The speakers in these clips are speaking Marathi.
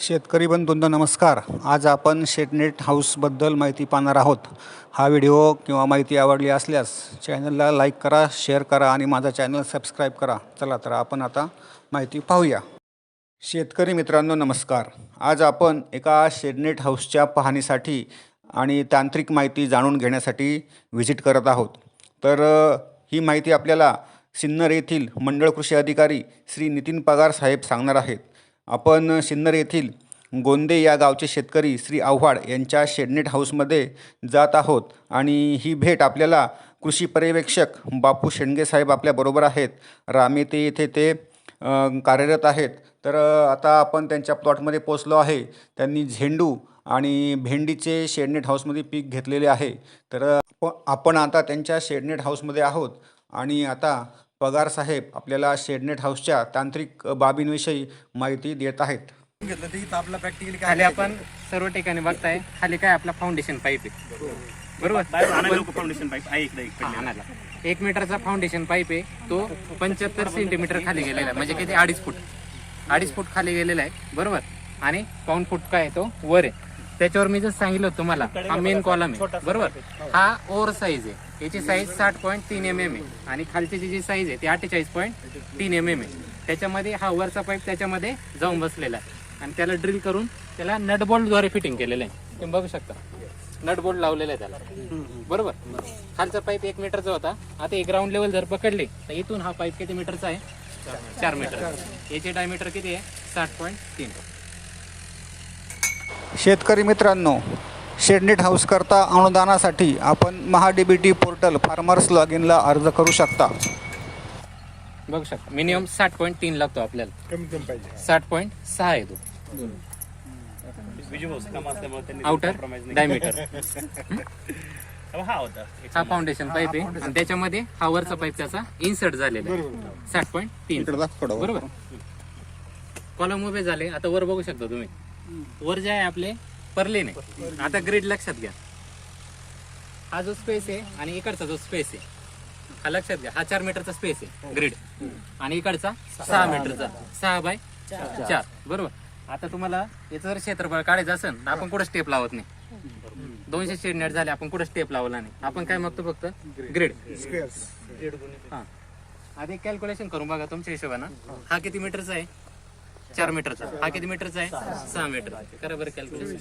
शेतकरी बंधूंना नमस्कार. आज आपण शेटनेट हाऊसबद्दल माहिती पाहणार आहोत. हा व्हिडिओ किंवा माहिती आवडली असल्यास चॅनलला लाईक करा शेअर करा आणि माझा चॅनल सबस्क्राईब करा. चला तर आपण आता माहिती पाहूया. शेतकरी मित्रांनो नमस्कार. आज आपण एका शेडनेट हाऊसच्या पाहणीसाठी आणि तांत्रिक माहिती जाणून घेण्यासाठी व्हिजिट करत आहोत. तर ही माहिती आपल्याला सिन्नर येथील मंडळ कृषी अधिकारी श्री नितीन पगार साहेब सांगणार आहेत. आपण सिन्नर येथील गोंदे या गावचे शेतकरी श्री आव्हाड यांच्या शेडनेट हाऊसमध्ये जात आहोत. आणि ही भेट आपल्याला कृषी पर्यवेक्षक बापू शेंडगे साहेब आपल्याबरोबर आहेत. रामेते येथे ते कार्यरत आहेत. तर आता आपण त्यांच्या प्लॉटमध्ये पोचलो आहे. त्यांनी झेंडू आणि भेंडीचे शेडनेट हाऊसमध्ये पीक घेतलेले आहे. तर आपण आता त्यांच्या शेडनेट हाऊसमध्ये आहोत. आणि आता पगार साहेब आपल्याला शेडनेट हाऊसच्या तांत्रिक बाबींविषयी माहिती देत आहेत. घेतलं तर इथं आपला प्रॅक्टिकली खाली आपण सर्व ठिकाणी बघताय. खाली काय आपला फाउंडेशन पाईप आहे. बरोबर? फाउंडेशन पाईप आहे इकडे एक हा, आणायला. एक मीटरचा फाउंडेशन पाईप आहे. तो पंच्याहत्तर सेंटीमीटर खाली गेलेला आहे. म्हणजे किती? अडीच फूट. अडीच फूट खाली गेलेला आहे. बरोबर? आणि पाऊन फूट काय आहे? तो वर आहे. त्याच्यावर मी जसं सांगितलं होतं तुम्हाला हा मेन कॉलम आहे. बरोबर? हा. ओव्हर साईज आहे. याची साईज साठ पॉईंट तीन एम एम आहे. आणि खालची जी साईज आहे ती अठ्ठेचाळीस पॉईंट तीन एम एम आहे. त्याच्यामध्ये हा वरचा पाईप त्याच्यामध्ये जाऊन बसलेला आहे. आणि त्याला ड्रिल करून त्याला नटबोल्टद्वारे फिटिंग केलेलं आहे. तुम्ही बघू शकता. नट बोल्ट लावलेला आहे त्याला. बरोबर? खालचा पाईप एक मीटरचा होता. आता एक ग्राउंड लेवल जर पकडले तर इथून हा पाईप किती मीटरचा आहे? चार मीटर याचे डायमीटर किती आहे? साठ पॉईंट तीन. शेतकरी मित्रांनो शेडनेट हाऊस करता अनुदानासाठी आपण Maha D B T portal farmers log इनला अर्ज करू शकता. बघू शकता. मिनिमम साठ पॉईंट तीन लागतो आपल्याला. कमी कमी पाहिजे. साठ पॉईंट सहा आहे तो विजू काम असल्यामुळे त्यांनी आउटर compromise नाही. डायमीटर केलं. हा होता. हा फाउंडेशन पाईप आहे. आणि त्याच्यामध्ये हा वरचा पाईप त्याचा इन्सर्ट झालेला आहे. साठ पॉईंट तीन. बरोबर? कॉलम उभे झाले. आता वर बघू शकता तुम्ही. वर जे आहे आपले परले नाही आता ग्रीड लक्षात घ्या. हा जो स्पेस आहे आणि इकडचा जो स्पेस आहे हा लक्षात घ्या हा चार मीटरचा स्पेस आहे ग्रीड आणि इकडचा सहा मीटरचा सहा बाय चार. बरोबर. आता तुम्हाला याचं जर क्षेत्रफळ काढायचं असेल तर आपण कुठं स्टेप लावत नाही. दोनशे शेड नेट झाले आपण कुठं स्टेप लावला नाही. आपण काय मागतो फक्त? ग्रीड हा. आधी कॅल्क्युलेशन करून बघा तुमच्या हिशोबानं. हा. किती मीटरचा आहे? चार मीटरचा. हा किती मीटरचा आहे? सहा मीटर. करा बरं कॅल्क्युलेशन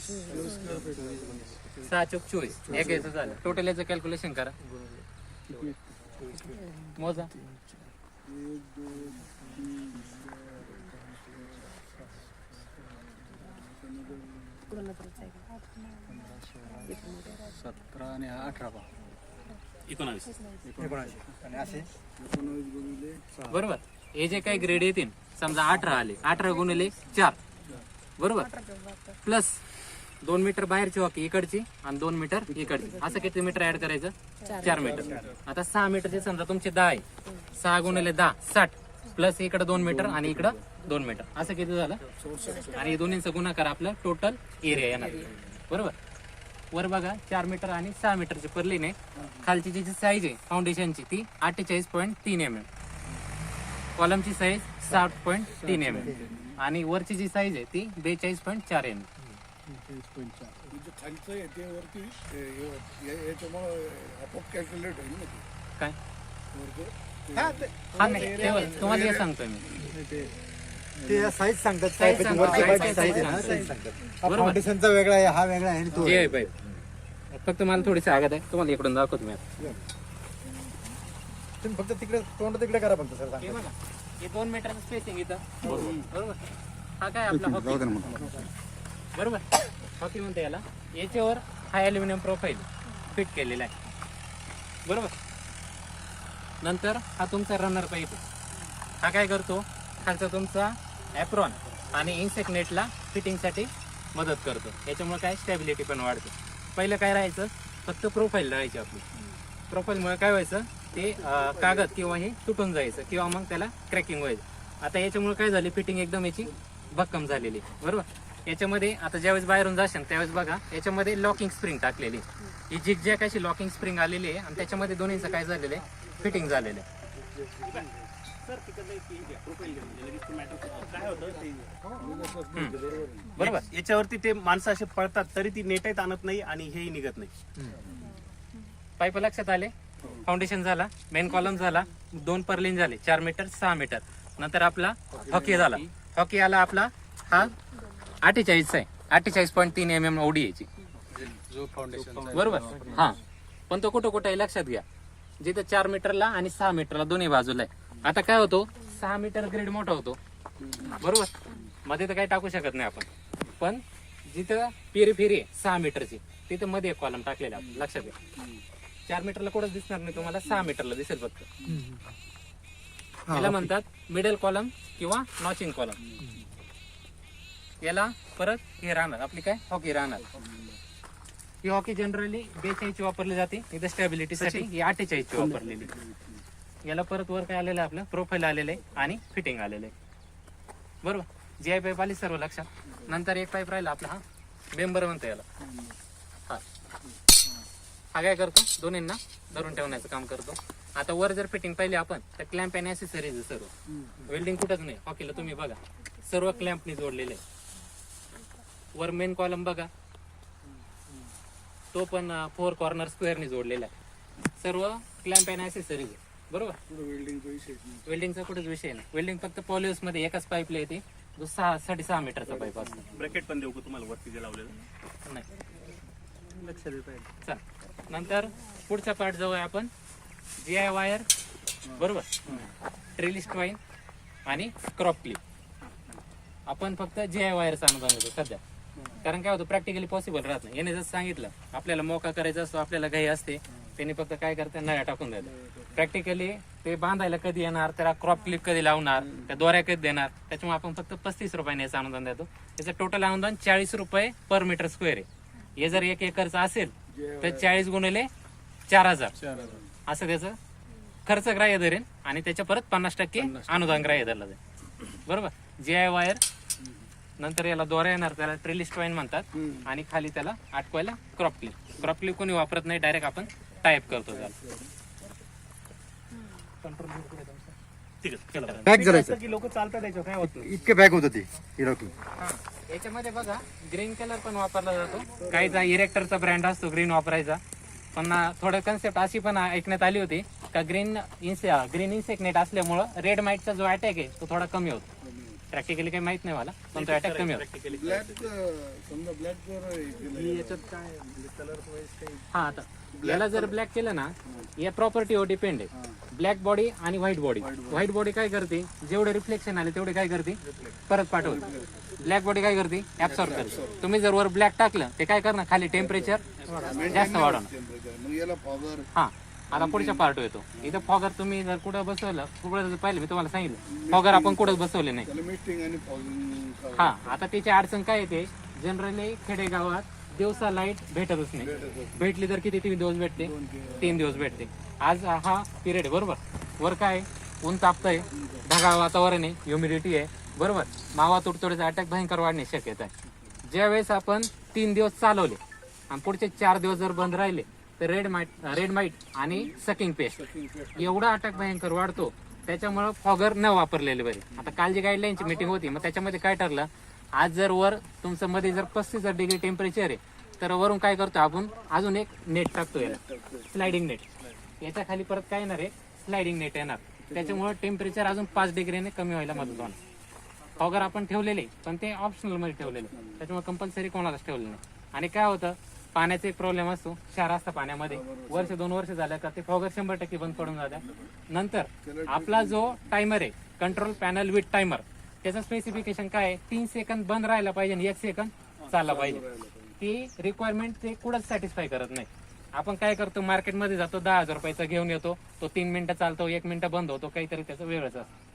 सहा चौक चोवीस एक याचं झालं. टोटल याचं कॅल्क्युलेशन करा. मोजा. सतरा आणि अठरा एकोणावीस. आणि असे? बरोबर. हे जे काही ग्रेड येतील समजा अठरा आले अठरा गुणिले चार. बरोबर? प्लस दोन मीटर बाहेरची वाकी इकडची आणि दोन मीटर इकडची. असं किती मीटर ऍड करायचं? चार मीटर आता सहा मीटरचे समजा तुमचे दहा आहे. सहा गुणिले दहा साठ. प्लस इकडे दोन मीटर आणि इकडं दोन मीटर असं किती झालं? आणि दोन्हींचा गुणाकार आपलं टोटल एरिया येणार. बरोबर? वर बघा चार मीटर आणि सहा मीटरची परलीने खालची जी साईज आहे फाउंडेशनची ती अठ्ठेचाळीस पॉईंट तीन एम एम कॉलमची साईज साठ पॉईंट तीन एम एम आणि वरची जी साईज आहे ती बेचाळीस पॉईंट चार एम म्हणजे काय? वरचं हा नाही ते- तुम्हाला हे सांगतोय मी. ते साईज सांगतात. फाउंडेशनचा वेगळा आहे हा वेगळा आहे फक्त मला थोडीशी आगत आहे तुम्हाला इकडून दाखवतो मी आता. तुम्ही फक्त तिकडे तोंड तिकडे करा फक्त सर हे बघा हे दोन मीटरचं स्पेसिंग इथं. बरोबर. हा काय आपला हॉकी बरोबर? हॉकी म्हणते याला. याच्यावर हा ॲल्युमिनियम प्रोफाईल फिट केलेला आहे. बरोबर? नंतर हा तुमचा रनर पाईप हा काय करतो? खालचा तुमचा ॲप्रॉन आणि इन्सेक्ट नेटला फिटिंगसाठी मदत करतो. याच्यामुळे काय? स्टॅबिलिटी पण वाढते. पहिलं काय राहायचं? फक्त प्रोफाईल राहायची आपली. प्रोफाईलमुळे काय व्हायचं? ते कागद किंवा हे तुटून जायचं किंवा मग त्याला क्रॅकिंग व्हायचं. आता याच्यामुळे काय झाली फिटिंग एकदम याची भक्कम झालेली बरोबर? याच्यामध्ये आता ज्यावेळेस बाहेरून जाशाल त्यावेळेस बघा याच्यामध्ये लॉकिंग स्प्रिंग टाकलेली. ही जिग जॅक अशी लॉकिंग स्प्रिंग आलेली आहे आणि त्याच्यामध्ये दोन्हीचं काय झालेलं आहे फिटिंग झालेलं आहे. बरोबर? याच्यावरती ते माणसं असे पळतात तरी ती नेटही ताणत नाही आणि हेही निघत नाही. पाईप लक्षात आले? फाउंडेशन झाला मेन कॉलम झाला दोन पर्लिन झाले चार मीटर सहा मीटर नंतर आपला हॉकी झाला. हॉकी आला आपला हा अठ्ठेचाळीस आहे. अठ्ठेचाळीस पॉईंट तीन एम एम ओडी याची. बरोबर? हा. पण तो कुठं कुठं आहे? लक्षात घ्या. जिथं चार मीटरला आणि सहा मीटरला दोन्ही बाजूला आहे. आता काय होतो? सहा मीटर ग्रेड मोठा होतो. बरोबर? मध्ये तर काही टाकू शकत नाही आपण. पण जिथं पेरी फेरी आहे सहा मीटरची तिथं मध्ये एक कॉलम टाकलेला लक्षात घ्या. चार मीटरला कुठंच दिसणार नाही तुम्हाला सहा मीटरला दिसेल फक्त. याला म्हणतात मिडल कॉलम किंवा नॉचिंग कॉलम याला परत हे राहणार आपली काय? हॉकी राहणार. ही हॉकी जनरली बेचाळीसची वापरली जाते. इथं स्टॅबिलिटीसाठी ही अठ्ठेचाळीसची वापरलेली. याला परत वर काय आलेलं आहे आपलं? प्रोफाईल आलेलं आहे आणि फिटिंग आलेलं आहे. बरोबर? जी आय पाईप आली सर्व लक्षात. नंतर एक पाईप राहिला आपला हा. बेंबर म्हणतो याला. हा. हा काय करतो? दोन्हींना धरून ठेवण्याचं काम करतो. आता वर जर फिटिंग पाहिली आपण तर क्लॅम्प आणि ऍसेसरीज सर्व. वेल्डिंग कुठंच नाही. हॉकीला तुम्ही बघा. सर्व क्लॅम्पनी जोडलेले आहे. वर मेन कॉलम बघा. तो पण फोर कॉर्नर स्क्वेअरनी जोडलेला आहे. सर्व क्लॅम्प अँड ऍसेसरीज बरोबर? वेल्डिंगचा कुठेच विषय नाही. वेल्डिंग फक्त पॉलिओसमध्ये एकाच पाईपला येते. जो सहा साडेसहा मीटरचा पाईप असतो. ब्रॅकेट पण देऊ का तुम्हाला वरती जे लावलेलं? नाही. लक्ष देता चल. नंतर पुढच्या पार्ट जाऊया आपण. जी आय वायर बरोबर? ट्रेलिस्ट वाईन आणि क्रॉप क्लिप आपण फक्त जी आय वायरचा अनुदान देतो सध्या. कारण काय होतं प्रॅक्टिकली पॉसिबल राहत नाही. याने जसं सांगितलं आपल्याला मोका करायचा असतो आपल्याला घाई असते. त्यांनी फक्त काय करते नळ्या टाकून द्यायला प्रॅक्टिकली ते बांधायला कधी येणार त्याला क्रॉप क्लिप कधी लावणार त्या दोऱ्या कधी देणार त्याच्यामुळे आपण फक्त पस्तीस रुपयाने याचं अनुदान देतो. याचं टोटल अनुदान चाळीस रुपये पर मीटर स्क्वेअर आहे. हे जर एक एकरचं असेल तर चाळीस गुणिले चार हजार. असं त्याचं खर्च ग्राह्य धरेन आणि त्याच्या परत पन्नास टक्के अनुदान ग्राह्य धरला जाईल. बरोबर? जी आय वायर नंतर याला दोरा येणार त्याला ट्रेलिस्ट वाईन म्हणतात आणि खाली त्याला अटकवायला क्रॉप क्लिप क्रॉप क्लिप कोणी वापरत नाही डायरेक्ट आपण टाईप करतो त्याला. ठीक आहे चला पॅक करायचं की लोक चालतात त्याच्यावर काय होत इतके पॅक होतं ते हा. याच्यामध्ये बघा ग्रीन कलर पण वापरला जातो. काहीचा इरेक्टरचा ब्रँड असतो ग्रीन वापरायचा. पण थोडं कन्सेप्ट अशी पण ऐकण्यात आली होती का ग्रीन इन्से ग्रीन इन्सेक्नेट असल्यामुळं रेड माइटचा जो अटॅक आहे तो थोडा कमी होतो. प्रॅक्टिकली काही माहीत नाही मला पण तो अटॅक कमी होतो. ब्लॅक समजा ब्लॅक जर हे केलं हा आता याला जर ब्लॅक केलं ना या प्रॉपर्टीवर डिपेंड आहे. ब्लॅक बॉडी आणि व्हाईट बॉडी व्हाईट बॉडी काय करते? जेवढे रिफ्लेक्शन आले तेवढे काय करते? परत पाठवते. ब्लॅक बॉडी काय करते? ऍब्सॉर्ब करते. तुम्ही जर वर ब्लॅक टाकलं ते काय करणार? खाली टेम्परेचर जास्त वाढवणार. टेम्परेचर हा. आता पुढच्या पार्ट येतो. इथं फॉगर तुम्ही जर कुठं बसवलं कुठं पाहिलं मी तुम्हाला सांगितलं. फॉगर आपण कुठंच बसवले नाही. हा. आता त्याची अडचण काय येते? जनरली खेडेगावात दिवसा लाइट भेटतच नाही. भेटली तर किती तीन दिवस भेटते? तीन दिवस भेटते. आज हा पिरियड आहे बरोबर? वर काय? आहे? ऊन तापतंय. ढगाळ वातावरण आहे. ह्युमिडिटी आहे. बरोबर? मावा तुडतुडीचा अटॅक भयंकर वाढणे शक्यता आहे. ज्यावेळेस आपण तीन दिवस चालवले आणि पुढचे चार दिवस जर बंद राहिले तर रेड माइट रेड माइट आणि सकिंग पेस्ट एवढा अटॅक भयंकर वाढतो त्याच्यामुळं फॉगर न वापरलेले बरे. आता काल जी गाईडलाईनची मीटिंग होती मग त्याच्यामध्ये काय ठरलं? आज जर वर तुमचं मध्ये जर पस्तीस डिग्री टेम्परेचर आहे तर वरून काय करतो आपण? अजून एक नेट टाकतो याला. स्लायडिंग नेट याच्या खाली परत काय येणार आहे? स्लायडिंग नेट येणार. त्याच्यामुळे टेम्परेचर अजून पाच डिग्रीने कमी व्हायला मदत होणार. फॉगर आपण ठेवलेले पण ते ऑप्शनलमध्ये ठेवलेले. त्याच्यामुळे कंपल्सरी कोणालाच ठेवलं नाही. आणि काय होतं पाण्याचा एक प्रॉब्लेम असतो. शहर असतं पाण्यामध्ये. वर्ष दोन वर्ष झाल्या का ते फॉगर शंभर टक्के बंद पडून जात्या नंतर आपला जो टायमर आहे कंट्रोल पॅनल विथ टायमर त्याचं स्पेसिफिकेशन काय आहे? तीन सेकंद बंद राहायला पाहिजे आणि एक सेकंद चालला पाहिजे. ती रिक्वायरमेंट ते कुठंच सॅटिस्फाय करत नाही. आपण काय करतो मार्केटमध्ये जातो दहा हजार रुपयाचा घेऊन येतो. तो तीन मिनिटं चालतो एक मिनिटं बंद होतो. काहीतरी त्याचं वेगळंच असतं.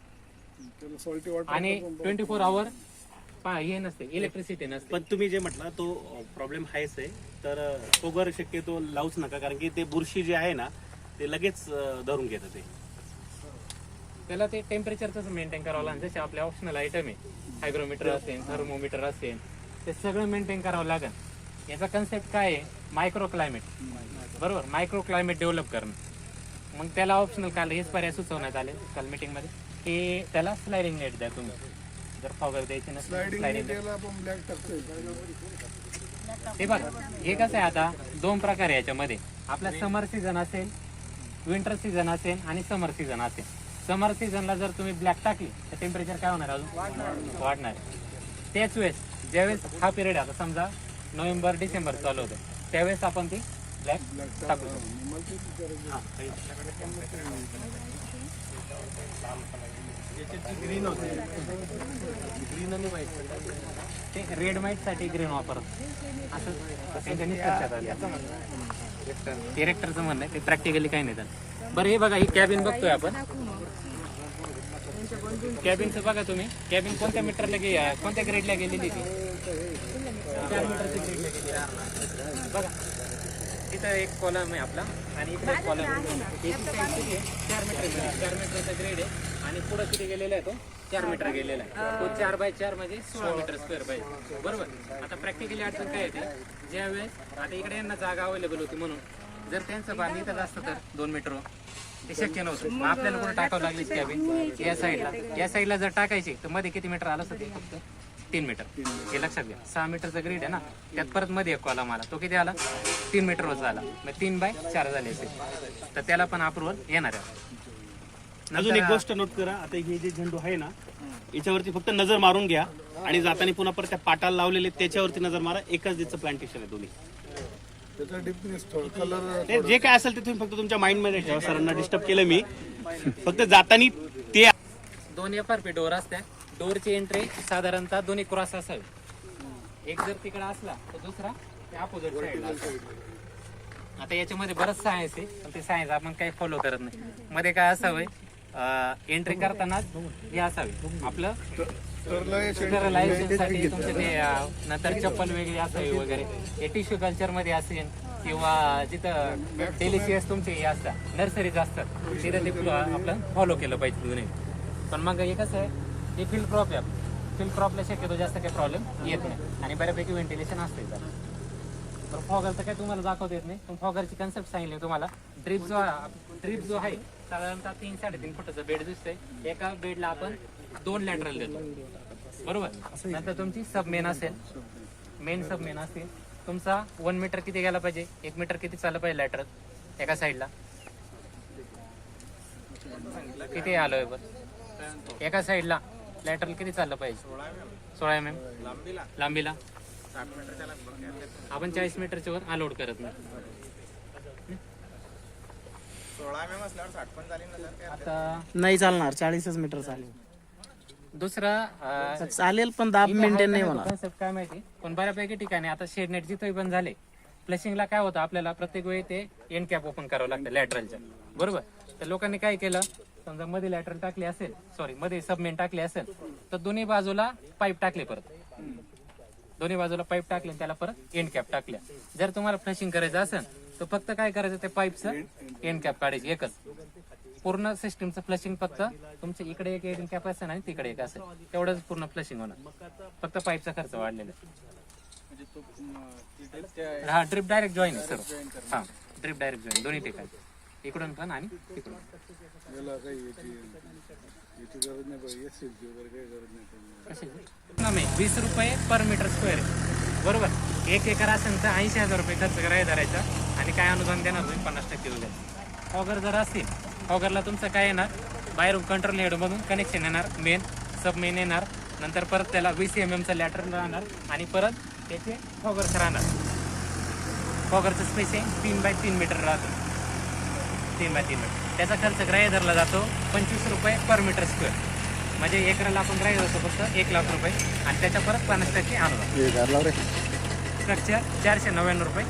आणि ट्वेंटी फोर आवर हे नसते इलेक्ट्रिसिटी नसते. पण तुम्ही जे म्हटलं तो प्रॉब्लेम आहेच आहे. तर फोगर शक्यतो लावूच नका कारण की ते बुरशी जे आहे ना ते लगेच धरून घेतं ते. त्याला ते टेम्परेचरच मेंटेन करावं लागेल. जसे आपले ऑप्शनल आयटम आहे. हायग्रोमीटर असेल थर्मोमीटर असेल ते सगळं मेंटेन करावं लागेल. याचा कन्सेप्ट काय आहे? मायक्रो क्लायमेट बरोबर? मायक्रो क्लायमेट डेव्हलप करणं. मग त्याला ऑप्शनल काल हेच पर्याय सुचवण्यात आले काल मीटिंगमध्ये ते त्याला स्लायडिंग नेट द्या तुम्ही. जर फॉगर द्यायची नसेल स्लायडिंग टाकतोय. हे बघा हे कसं आहे आता? दोन प्रकार आहे याच्यामध्ये. आपला समर सीझन असेल विंटर सीझन असेल आणि समर सीझन असेल. समर सीझनला जर तुम्ही ब्लॅक टाकली तर टेम्परेचर काय होणार अजून? वाढणार. त्याच वेळेस ज्यावेळेस हा पिरियड आता समजा नोव्हेंबर डिसेंबर चालू होतं त्यावेळेस आपण ती ब्लॅक टाकू शकतो. ग्रीन होते. ग्रीन आणि व्हाईट ते रेड माईटसाठी ग्रीन वापरत असं त्यांच्या आलं. डिरेक्टरचं म्हणणं आहे. ते प्रॅक्टिकली काही नाही त्यात बरं हे बघा ही कॅबिन बघतोय आपण. कॅबिनचं बघा तुम्ही. कॅबिन कोणत्या मीटरला गे कोणत्या ग्रेडला गेलेली ती? चार मीटरची ग्रेडला गेली बघा. तिथं एक कॉलम आहे आपला. आणि इकडे एक कॉलम आहे. चार मीटर चार मीटरचा ग्रेड आहे. आणि पुढे किती गेलेला आहे तो? चार मीटर गेलेला आहे. तो चार बाय चार म्हणजे सोळा मीटर स्क्वेअर पाहिजे बरोबर? आता प्रॅक्टिकली अडचण काय येते? ज्या वेळेस आता इकडे यांना जागा अवेलेबल होती म्हणून. जर त्यांचं बांध इथं असतं तर दोन मीटर ते शक्य नव्हतं. मग आपल्याला कुठं टाकावं लागली कॅबिन या साईडला या साईडला जर टाकायची तर मध्ये किती मीटर आलं असतं ते फक्त? तीन मीटर. हे लक्षात घ्या. सहा मीटरचा ग्रीड आहे ना? त्यात परत मध्ये एक कॉलम आला. तो किती आला? तीन मीटरवरचा आला मग तीन बाय चार झाले असेल. तर त्याला पण अप्रुव्हल येणार आहे. अजून एक गोष्ट नोट करा. आता हे जे झेंडू आहे ना याच्यावरती फक्त नजर मारून घ्या आणि जाताना पुन्हा परत त्या पाटाला लावलेले त्याच्यावरती नजर मारा. एकाच दिवचं प्लांटेशन आहे दोन्ही. त्याचा डिपनेस कलर ते जे काय असेल ते तुम्ही फक्त तुमच्या माइंडमध्ये ठेवा. सरांना डिस्टर्ब केलं मी. फक्त जाताना ते दोन एफ आर पी डोर असतात डोरची एंट्री साधारणतः दोन्ही क्रॉस असावी. एक जर तिकडे असला तर दुसरा अपोजिट साईडला आता याच्यामध्ये बरंच सायन्स आहे पण ते सायन्स आपण काही फॉलो करत नाही. मध्ये काय असावं? एंट्री करतानाच हे असावे. आपलं तुमचे ते नंतर चप्पल वेगळी असावी वगैरे. हे टिश्यू कल्चरमध्ये असेल किंवा जिथं डेलिशियस तुमचे हे असतात नर्सरीज असतात तिथं ते आपलं फॉलो केलं पाहिजे दोन्ही. पण मग हे कसं आहे? हे फील्ड क्रॉप आहे. फील्ड क्रॉपला शक्यतो जास्त काही प्रॉब्लेम येत नाही. आणि बऱ्यापैकी व्हेंटिलेशन असते तर फॉगर तर काय तुम्हाला दाखवता येत नाही पण फॉगरची कन्सेप्ट सांगितली तुम्हाला. ड्रीप जो ड्रीप जो आहे साधारणतः तीन साडेतीन फुटाचा बेड दिसतोय. एका बेडला आपण दोन लॅटरल देतो. बरोबर? नंतर तुमची सबमेन असेल. मेन सबमेन असेल तुमचा वन मीटर किती गेला पाहिजे? एक मीटर किती चाललं पाहिजे लॅटरल एका साईडला किती आलोय बस एका साईडला लॅटरल किती चाललं पाहिजे? सोळा एम एम लांबीला. आपण चाळीस मीटरच्या वर अलाउड करत नाही. आता नाही. चालणार चाळीसच मीटर चालेल. दुसरा चालेल पण दाब मेंटेन नाही होणार. कन्सेप्ट काय माहिती? पण बऱ्यापैकी ठिकाणी आता शेड नेट जिथं पण झाले फ्लशिंगला काय होतं आपल्याला प्रत्येक वेळी ते एंड कॅप ओपन करावं लागतं लॅटरलच्या बरोबर? तर लोकांनी काय केलं? समजा मध्ये लॅटरल टाकली असेल सॉरी मध्ये सबमेन टाकली असेल तर दोन्ही बाजूला पाईप टाकले परत. दोन्ही बाजूला पाईप टाकले आणि त्याला परत एंड कॅप टाकल्या. जर तुम्हाला फ्लशिंग करायचं असेल तर फक्त काय करायचं ते पाईपचं एंड कॅप काढायची एकच. पूर्ण सिस्टीमचं फ्लशिंग फक्त तुमच्या इकडे एक एंड कॅप असेल आणि तिकडे एक असेल. तेवढंच पूर्ण फ्लशिंग होणार. फक्त पाईपचा खर्च वाढलेला हा ड्रिप डायरेक्ट जॉईन सर. हा ड्रिप डायरेक्ट जॉईन दोन्ही ठिकाणी. इकडून पण आणि तिकडून. याला काही याची याची गरज नाही पाहिजे एस वगैरे काही गरज नाही पाहिजे कशाची? नाही वीस रुपये पर मीटर स्क्वेअर आहे. बरोबर? एक एकर असेल तर ऐंशी हजार रुपये खर्च करायला धरायचा. आणि काय अनुदान देणार तुम्ही? पन्नास टक्के वगैरे ऑगर जर असतील ऑगरला तुमचं काय येणार? बाहेरून कंट्रोल हेडमधून कनेक्शन येणार मेन सब मेन येणार. नंतर परत त्याला वीस एम एमचं लॅटर राहणार. आणि परत त्याचे फॉगर्स राहणार. फॉगरचं स्पेस आहे तीन बाय तीन मीटर राहतो. मीटर त्याचा खर्च ग्राह्य धरला जातो पंचवीस रुपये पर मीटर स्क्वेअर म्हणजे एकराला आपण ग्राह्य धरतो फक्त एक लाख रुपये आणि त्याच्या परत पन्नास टक्के अनुदान स्ट्रक्चर चारशे नव्याण्णव रुपये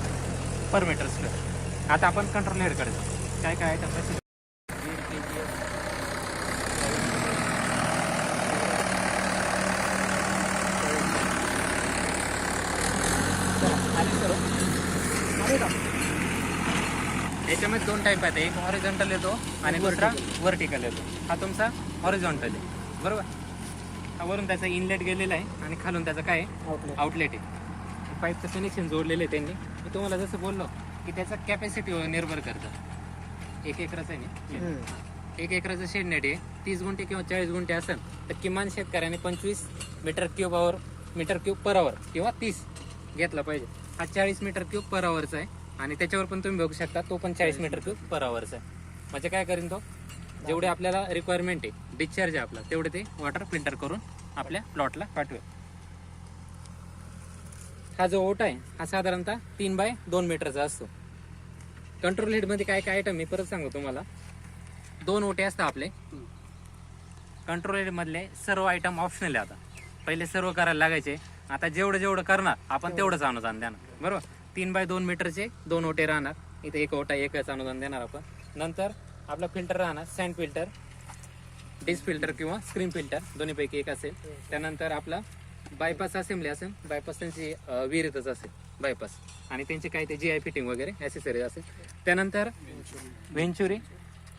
पर मीटर स्क्वेअर आता आपण कंट्रोल हेडकडे जाऊ. काय काय आहे? त्याचं याच्यामध्ये दोन टाईप आहेत. एक हॉरिझॉन्टल येतो आणि दुसरा व्हर्टिकल येतो. हा तुमचा हॉरिझॉन्टल आहे. बरोबर? हा वरून त्याचा इनलेट गेलेला आहे आणि खालून त्याचं काय आउटलेट आहे. पाईपचं कनेक्शन जोडलेलं आहे त्यांनी. मी तुम्हाला जसं बोललो की त्याचा कॅपॅसिटीवर निर्भर करतं. एक एकरच आहे एक एकराचं शेडनेट आहे. तीस गुंठे किंवा चाळीस गुंठे असेल तर किमान शेतकऱ्याने पंचवीस metre cube hour metre cube per hour किंवा तीस घेतला पाहिजे. हा चाळीस मीटर क्यूब पर आवरचा आहे. आणि त्याच्यावर पण तुम्ही बघू शकता तो पण चाळीस मीटर क्यूब पर आवरचा आहे. म्हणजे काय करीन तो? जेवढे आपल्याला रिक्वायरमेंट आहे डिस्चार्ज आहे आपला तेवढे ते वॉटर फिल्टर करून आपल्या प्लॉटला पाठवेल. हा जो ओटा आहे हा साधारणतः तीन बाय दोन मीटरचा असतो. कंट्रोल हेडमध्ये काय काय आयटम मी परत सांगू तुम्हाला. दोन ओटे असतात आपले. कंट्रोल हेड मधले सर्व आयटम ऑप्शनल आहे आता. पहिले सर्व करायला लागायचे. आता जेवढं जेवढं करणार आपण तेवढंच अनुदान देणार. बरोबर? तीन बाय दोन मीटरचे दोन ओटे राहणार. इथे एक ओटा एकच अनुदान देणार आपण. नंतर आपला फिल्टर राहणार सँड फिल्टर डिस फिल्टर किंवा स्क्रीन फिल्टर दोन्हीपैकी एक असेल. त्यानंतर आपला बायपास असेंब्ली असेल म्हणजे बायपास त्यांची विहिरीतच असेल बायपास आणि त्यांचे काही ते जी आय फिटिंग वगैरे ॲसेसरीज असेल. त्यानंतर venturi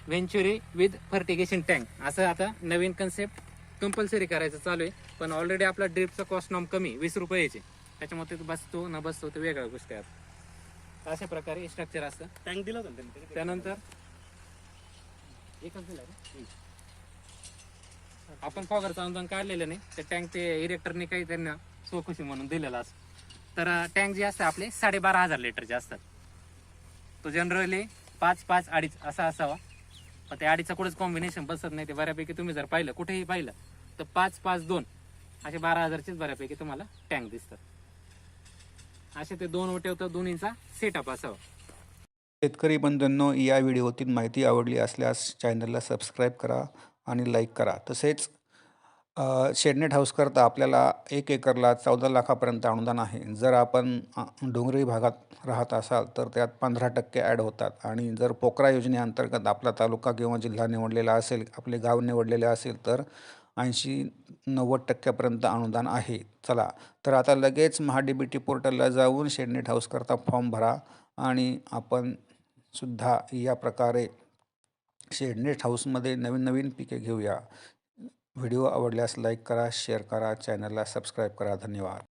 venturi with fertigation tank असं आता नवीन कन्सेप्ट कंपल्सरी करायचं चालू आहे. पण ऑलरेडी आपला ड्रिपचा कॉस्ट नॉम कमी वीस रुपयाचे. त्याच्यामुळे ते बसतो न बसतो ते वेगळ्या गोष्टी आहेत अशा प्रकारे स्ट्रक्चर असतं. टँक दिला होता त्यांनी? त्यानंतर एकच दिला? आपण फॉगरचं अनुदान काढलेलं नाही. ते टँक ते इरेक्टरने काही त्यांना स्वखुशी म्हणून दिलेलं असं तर टँक जे असतं आपले साडेबारा हजार लिटरचे असतात. तो जनरली पाच पाच अडीच असा असावा. पण ते अडीचचा कुठेच कॉम्बिनेशन बसत नाही. ते बऱ्यापैकी तुम्ही जर पाहिलं कुठेही पाहिलं तर पाच पाच दोन असे बारा हजारचेच बऱ्यापैकी तुम्हाला टँक दिसतात. असे ते दोन ओटे दोन्हीचा सेटअप असावा. शेतकरी बंधूंनो या व्हिडिओतील माहिती आवडली असल्यास चॅनलला सबस्क्राईब करा आणि लाईक करा. तसेच शेडनेट हाऊसकरता आपल्याला एक एकरला चौदा लाखापर्यंत अनुदान आहे. जर आपण डोंगरी भागात राहत असाल तर त्यात पंधरा टक्के ॲड होतात. आणि जर पोकरा योजनेअंतर्गत आपला तालुका किंवा जिल्हा निवडलेला असेल आपले गाव निवडलेले असेल तर ऐंशी नव्वद टक्क्यापर्यंत अनुदान आहे. चला तर आता लगेच महाडीबीटी टी पोर्टलला जाऊन शेडनेट हाऊसकरता फॉर्म भरा आणि आपण सुद्धा या प्रकारे शेडनेट हाऊसमध्ये नवीन नवीन पिके घेऊया. व्हिडिओ आवडल्यास लाईक करा शेअर करा चॅनलला सबस्क्राईब करा. धन्यवाद.